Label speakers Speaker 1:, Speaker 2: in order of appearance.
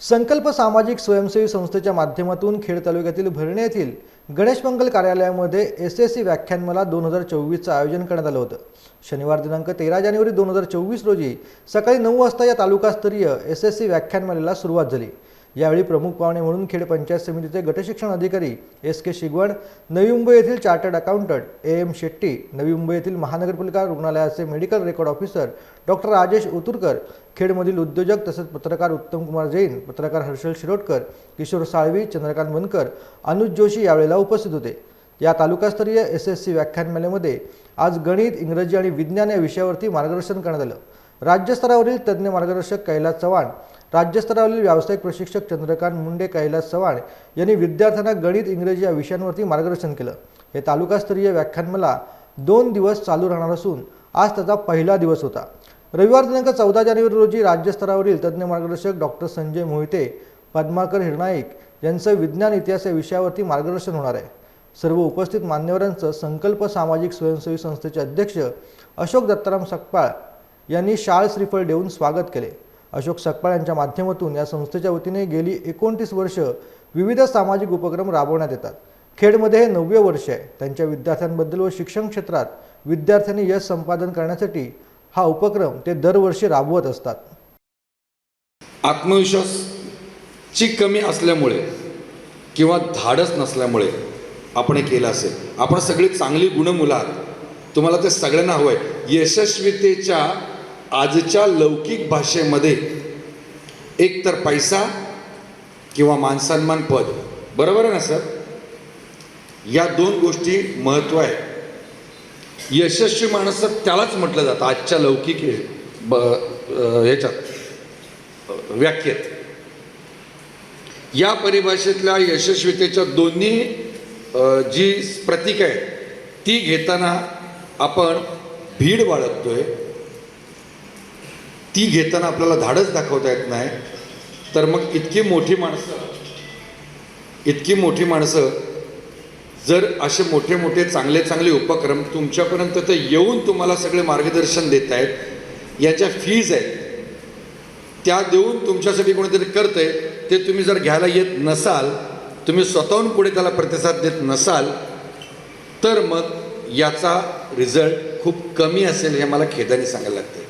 Speaker 1: संकल्प सामाजिक स्वयंसेवी संस्थेच्या माध्यमातून खेड तालुक्यातील भरणे येथील गणेश मंगल कार्यालयामध्ये एस एस सी व्याख्यानमाला दोन हजार चोवीसचं आयोजन करण्यात आलं होतं. शनिवार दिनांक तेरा जानेवारी दोन हजार चोवीस रोजी सकाळी नऊ वाजता या तालुकास्तरीय एस एस सी व्याख्यानमालेला सुरुवात झाली. यावेळी प्रमुख पाहुणे म्हणून खेड पंचायत समितीचे गटशिक्षण अधिकारी एस के शिगवण नवी मुंबई येथील chartered accountant A M Shetty Navi Mumbai येथील महानगरपालिका रुग्णालयाचे medical record officer doctor Rajesh Uturkar खेडमधील उद्योजक तसेच पत्रकार उत्तम कुमार जैन पत्रकार हर्षल शिरोडकर किशोर साळवी चंद्रकांत बनकर अनुज जोशी यावेळेला उपस्थित होते. या तालुकास्तरीय एस एस सी व्याख्यानमालेमध्ये आज गणित इंग्रजी आणि विज्ञान या विषयावरती मार्गदर्शन करण्यात आलं. राज्यस्तरावरील तज्ज्ञ मार्गदर्शक कैलास चव्हाण राज्यस्तरावरील व्यावसायिक प्रशिक्षक चंद्रकांत मुंडे कैलास चव्हाण यांनी विद्यार्थ्यांना गणित इंग्रजी या विषयांवरती मार्गदर्शन केलं. हे तालुकास्तरीय व्याख्यानमाला दोन दिवस चालू राहणार असून आज त्याचा पहिला दिवस होता. रविवार दिनांक चौदा जानेवारी रोजी राज्यस्तरावरील तज्ज्ञ मार्गदर्शक डॉक्टर संजय मोहिते पद्माकर हिरनाईक यांचं विज्ञान इतिहास या विषयावरती मार्गदर्शन होणार आहे. सर्व उपस्थित मान्यवरांचं संकल्प सामाजिक स्वयंसेवी संस्थेचे अध्यक्ष अशोक दत्ताराम सकपाळ यांनी शाळ श्रीफळ देऊन स्वागत केले. अशोक सकपाळ यांच्या माध्यमातून या संस्थेच्या वतीने गेली एकोणतीस वर्ष विविध सामाजिक उपक्रम राबवण्यात येतात. खेडमध्ये हे नववे वर्ष आहे. त्यांच्या विद्यार्थ्यांबद्दल व शिक्षण क्षेत्रात विद्यार्थ्यांनी यश संपादन करण्यासाठी हा उपक्रम ते दरवर्षी राबवत असतात.
Speaker 2: आत्मविश्वासची कमी असल्यामुळे किंवा धाडस नसल्यामुळे आपण हे केलं असेल. आपण सगळी चांगली गुणमुलं आहात. तुम्हाला ते सगळ्यांना हवं आहे यशस्वीतेच्या आजच्या लौकिक भाषेमध्ये एक तर पैसा किंवा मानसन्मान पद बरोबर आहे ना सर? या दोन गोष्टी महत्त्व आहे. यशस्वी माणसं त्यालाच म्हटलं जातं आजच्या लौकिक ब ह्याच्यात व्याख्येत. या परिभाषेतल्या यशस्वीतेच्या दोन्ही जी प्रतीक आहे ती घेताना आपण भीड बाळगतोय ती घेताना आपल्याला धाडस दाखवता येत नाही. तर मग इतकी मोठी माणसं इतकी मोठी माणसं जर असे मोठे मोठे चांगले चांगले उपक्रम तुमच्यापर्यंत तर येऊन तुम्हाला सगळे मार्गदर्शन देत आहेत याच्या फीज आहेत. त्या देऊन तुमच्यासाठी कोणीतरी करतंय ते तुम्ही जर घ्यायला येत नसाल तुम्ही स्वतःहून पुढे त्याला प्रतिसाद देत नसाल तर मग याचा रिझल्ट खूप कमी असेल हे मला खेदाने सांगायला लागतं